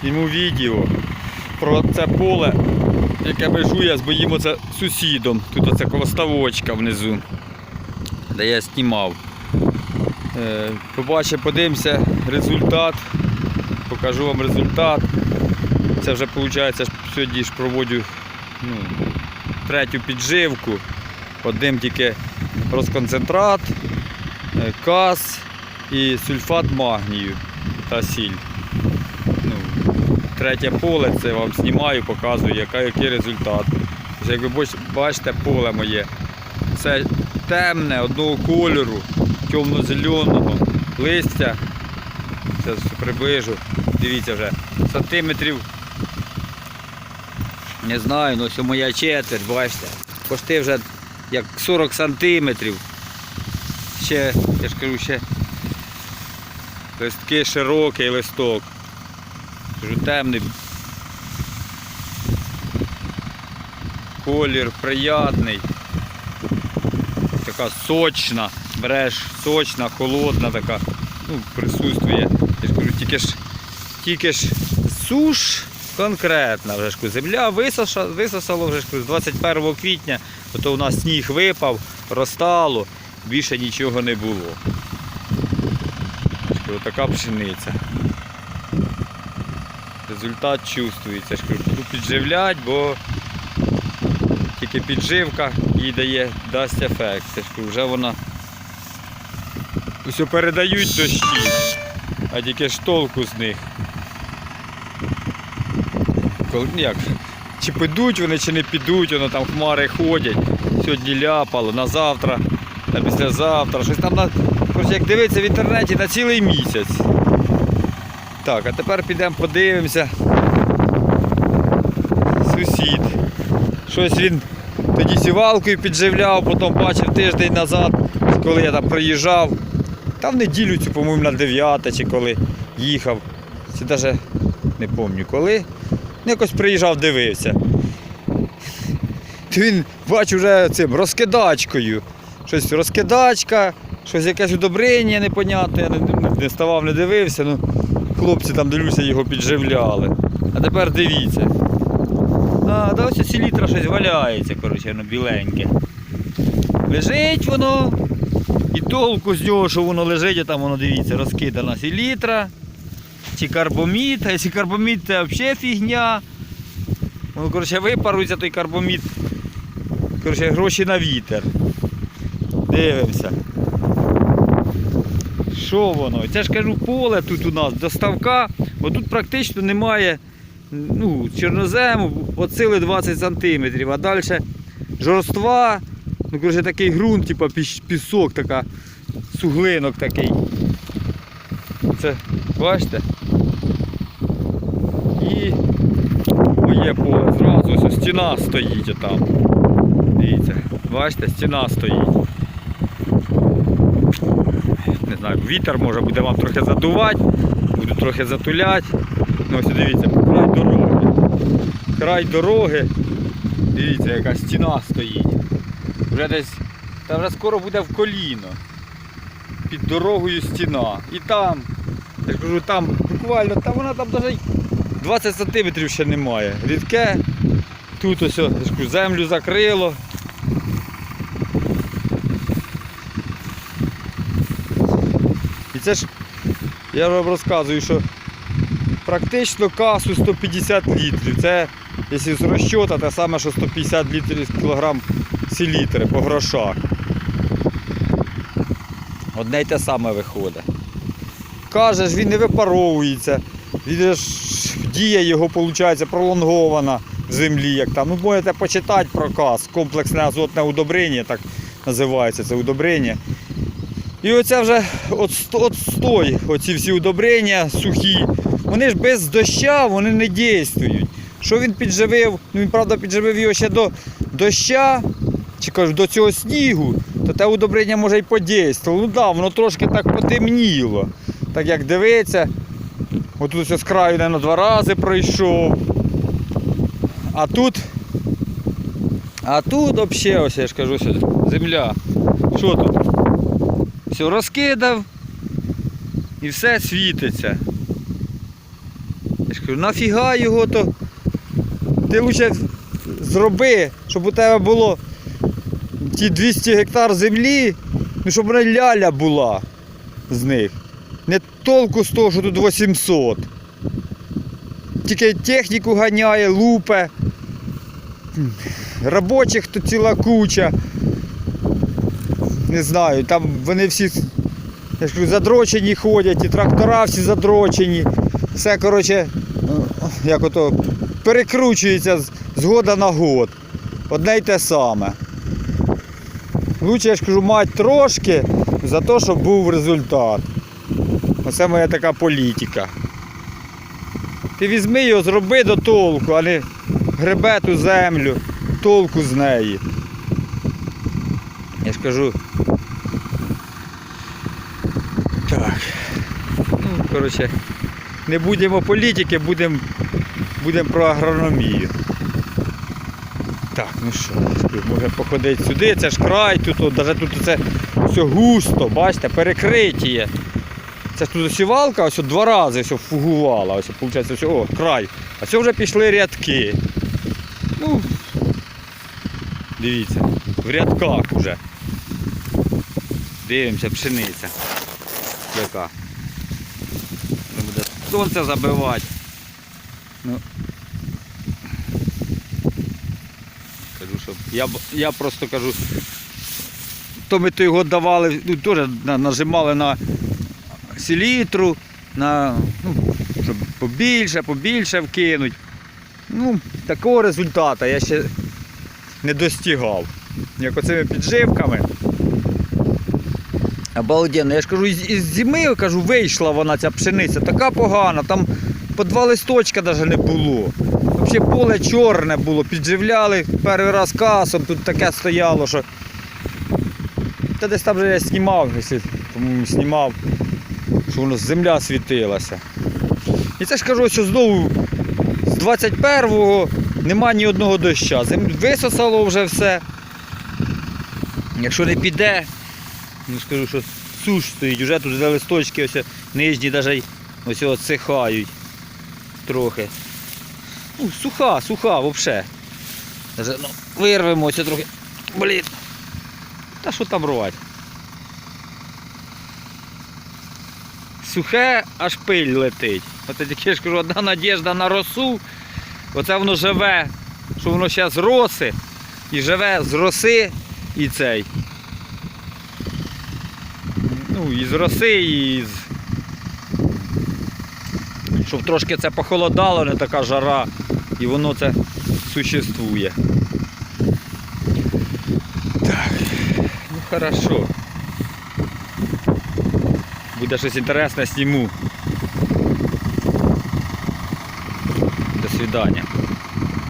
зніму відео про це поле, яке межує з моїм сусідом. Тут оце коло ставочка внизу, де я знімав. Е, Побачимо, подивимося результат. Покажу вам результат. Це вже виходить, сьогодні ж проводжу ну, третю підживку. Одним тільки розконцентрат, е, каз і сульфат магнію та сіль. Третє поле, це вам знімаю, показую, який результат. Як ви бачите, поле моє. Це темне, одного кольору, темно-зеленого, листя. Зараз приближу. Дивіться вже. Сантиметрів. Не знаю, ну ось моя четверть, бачите. Пошти вже як 40 сантиметрів. Ще, я ж кажу, ще листки широкий листок. Кажу, темний. Колір приятний. Така сочна. Береш сочна, холодна така. Ну, присутствує. Я ж кажу, тільки ж, тільки ж суш конкретна. Вже ж земля висоша, висосало вже ж з 21 квітня, то у нас сніг випав, розтало, більше нічого не було. Кажу, така пшениця. Результат чувствується. Я ж бо тільки підживка їй дає, дасть ефект. Я ж вже вона Усе передають дощі, а тільки ж толку з них. Ну як, чи підуть вони, чи не підуть, воно там хмари ходять. Сьогодні ляпало, на завтра, на післязавтра. Щось там на. Як дивитися в інтернеті на цілий місяць. Так, а тепер підемо подивимося. Сусід. Щось він тоді сівалкою підживляв, потім бачив тиждень назад, коли я там приїжджав. Там неділю цю, по-моєму, на 9 чи коли їхав. Чи навіть не пам'ятаю коли. Ну, якось приїжджав, дивився. То він бачу вже цим розкидачкою. Щось розкидачка, щось якесь удобрення непонятне. Я не, не ставав, не дивився. Ну, хлопці там дивлюся, його підживляли. А тепер дивіться. А, да ось селітра щось валяється, коротше, воно біленьке. Лежить воно. І толку з нього, що воно лежить, а там воно дивіться, розкидана селітра. Чи карбомід, а якщо карбомід це взагалі фігня. Воно, коротше, випарується той карбомід. Коротше, гроші на вітер. Дивимося. Що воно? Це ж кажу, поле тут у нас доставка, бо тут практично немає ну, чорнозему, от сили 20 см, а далі жорства, ну коротше такий ґрунт, типу пісок, така, суглинок такий. Це, бачите? І моє поле зразу ось стіна стоїть отам. Дивіться, бачите, стіна стоїть. Не знаю, вітер може буде вам трохи задувати, буду трохи затуляти. Ну ось дивіться, край дороги. Край дороги. Дивіться, яка стіна стоїть. Вже десь, та вже скоро буде в коліно. Під дорогою стіна. І там, я кажу, там буквально, та вона там навіть 20 сантиметрів ще немає. Рідке. Тут ось, землю закрило. Це ж, я вам розказую, що практично касу 150 літрів. Це, якщо з розчота, те саме, що 150 літрів кілограм селітри по грошах. Одне й те саме виходить. Каже ж, він не випаровується. Він ж дія його виходить пролонгована в землі, як там. Ну, можете почитати про каз, комплексне азотне удобрення, так називається це удобрення. І оце вже от, отстой, оці всі удобрення сухі, вони ж без доща вони не дійствують. Що він підживив, ну він правда підживив його ще до доща, чи кажу, до цього снігу, то те удобрення може й подействувало. Ну так, да, воно трошки так потемніло. Так як дивиться, отут ось з краю на два рази пройшов. А тут, а тут взагалі, ось я ж кажу, земля. Що тут? Все розкидав і все світиться. Я ж кажу, нафіга його то. Ти лучше зроби, щоб у тебе було ті 200 гектар землі, ну щоб вона ляля була з них. Не толку з того, що тут 800. Тільки техніку ганяє, лупе. Робочих тут ціла куча. Не знаю, там вони всі я ж кажу, задрочені ходять, і трактора всі задрочені. Все, коротше, як ото перекручується з, года на год. Одне й те саме. Лучше, я ж кажу, мати трошки за те, щоб був результат. Оце моя така політика. Ти візьми його, зроби до толку, а не гребе ту землю, толку з неї. Я ж кажу. Так. Ну, коротше, не будемо політики, будемо будем про агрономію. Так, ну що, може походити сюди, це ж край, тут, навіть тут це все густо, бачите, перекриття. Це ж тут осівалка ось два рази все фугувала, ось виходить, ось, о, край. А це вже пішли рядки. Ну, дивіться, в рядках вже. Дивимося, пшениця. Яка. Не буде сонце забивати. Ну. Кажу, що я, я просто кажу, то ми то його давали, ну, теж нажимали на селітру, на, ну, щоб побільше, побільше вкинуть. Ну, такого результату я ще не достигав. Як оцими підживками. Обалденно. Я ж кажу, із, зими кажу, вийшла вона ця пшениця, така погана, там по два листочка навіть не було. Взагалі поле чорне було, підживляли перший раз касом, тут таке стояло, що. Та десь там вже я знімав, по-моєму, знімав, що воно земля світилася. І це ж кажу, що знову з 21-го нема ні одного доща. Висосало вже все. Якщо не піде, ну скажу, що суш стоїть, вже тут листочки ось нижні навіть ось отсихають трохи. Ну, суха, суха взагалі. Ну, вирвемо ось трохи. Блін. Та що там рвати? Сухе, аж пиль летить. От я тільки ж кажу, одна надіжда на росу. Оце воно живе, що воно зараз роси. І живе з роси і цей. Ну, і з роси, і. Щоб трошки це похолодало, не така жара. І воно це существує. Так. Ну хорошо. Буде щось інтересне, сніму. До свидання.